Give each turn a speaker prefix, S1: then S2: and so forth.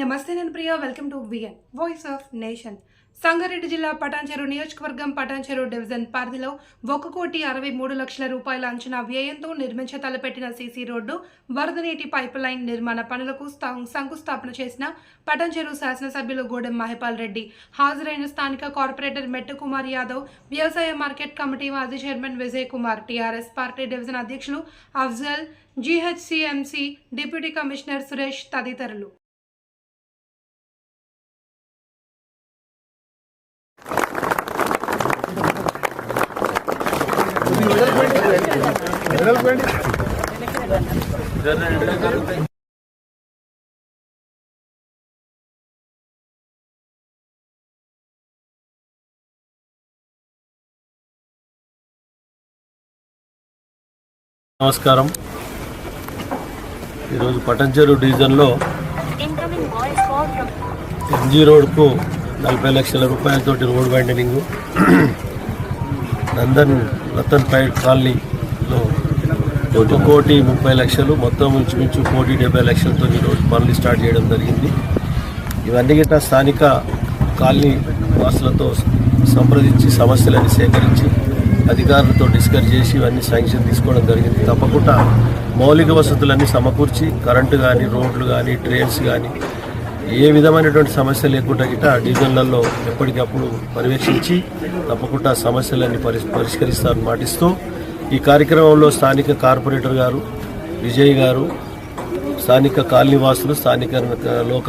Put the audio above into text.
S1: నమస్తే నేను Priya welcome to VN voice of nation Sangareddy జిల్లా పటాన్చెరు నియోజకవర్గం పటాన్చెరు డివిజన్ పరిధిలో ఒక కోటి అరవై మూడు లక్షల రూపాయల అంచనా వ్యయంతో నిర్మించ తలపెట్టిన సీసీ రోడ్డు వరద నీటి పైప్ లైన్ నిర్మాణ పనులకు శంకుస్థాపన చేసిన పటాన్చెరు శాసనసభ్యులు గూడెం మహిపాల్ రెడ్డి. హాజరైన స్థానిక కార్పొరేటర్ మెట్టు కుమార్ యాదవ్ వ్యవసాయ మార్కెట్ కమిటీ మాజీ chairman Vijay Kumar TRS party division అధ్యక్షులు Afzal GHMC deputy commissioner Suresh తదితరులు.
S2: నమస్కారం. ఈరోజు పటంచెరు డివిజన్లో ఎంజీ రోడ్కు నలభై లక్షల రూపాయలతోటి రోడ్ వైండనింగ్ నందన్ రతన్ పైడ్ కాలనీలో ఒక కోటి ముప్పై లక్షలు. మొత్తం ఇంచుమించు కోటి డెబ్బై లక్షలతో ఈరోజు పనులు స్టార్ట్ చేయడం జరిగింది. ఇవన్నీ గిట్ట స్థానిక కాలనీ వాసులతో సంప్రదించి సమస్యలన్నీ సేకరించి అధికారులతో డిస్కస్ చేసి ఇవన్నీ శాంక్షన్ తీసుకోవడం జరిగింది. తప్పకుండా మౌలిక వసతులన్నీ సమకూర్చి కరెంటు కానీ రోడ్లు కానీ ట్రైన్స్ కానీ ఏ విధమైనటువంటి సమస్య లేకుండా గిట్ట డివిజన్లలో ఎప్పటికప్పుడు పర్యవేక్షించి తప్పకుండా సమస్యలన్నీ పరి పరిష్కరిస్తారని మాటిస్తూ ఈ కార్యక్రమంలో స్థానిక కార్పొరేటర్ గారు విజయ్ గారు స్థానిక కాలనీవాసులు స్థానిక లోకల్